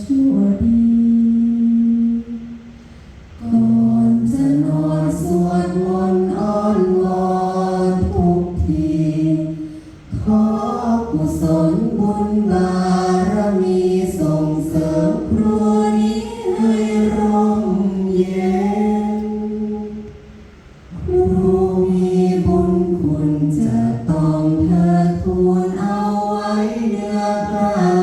ชั่วดีก่อนจะนอนสวดมนต์อ้อนวอนทุกที ขอกุศลบุญบารมีส่งเสริมครันี้ให้ร่มเย็นครูมีบุญคุณจะต้องเธอทูลเอาไว้เนื้อผ้า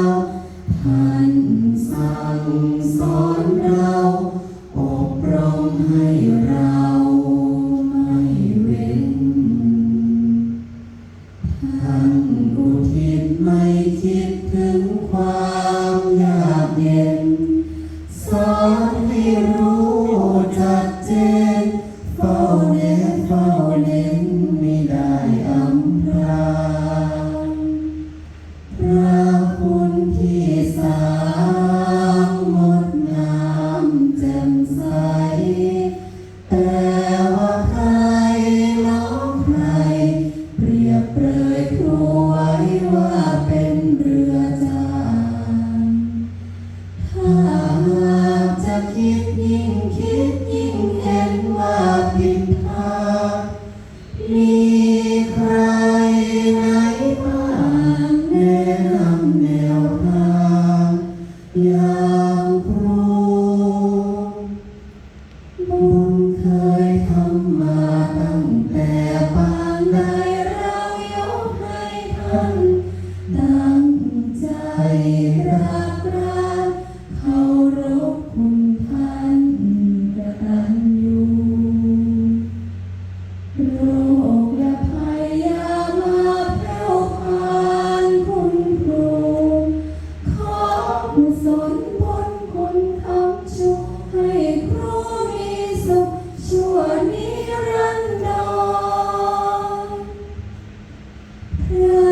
ไหนบ้างแนะนำแนวทางย่งครูบุญเคยทำมาตั้งแต่ปางใดเรายกให้ท่านตั้งใจรัก Yeah.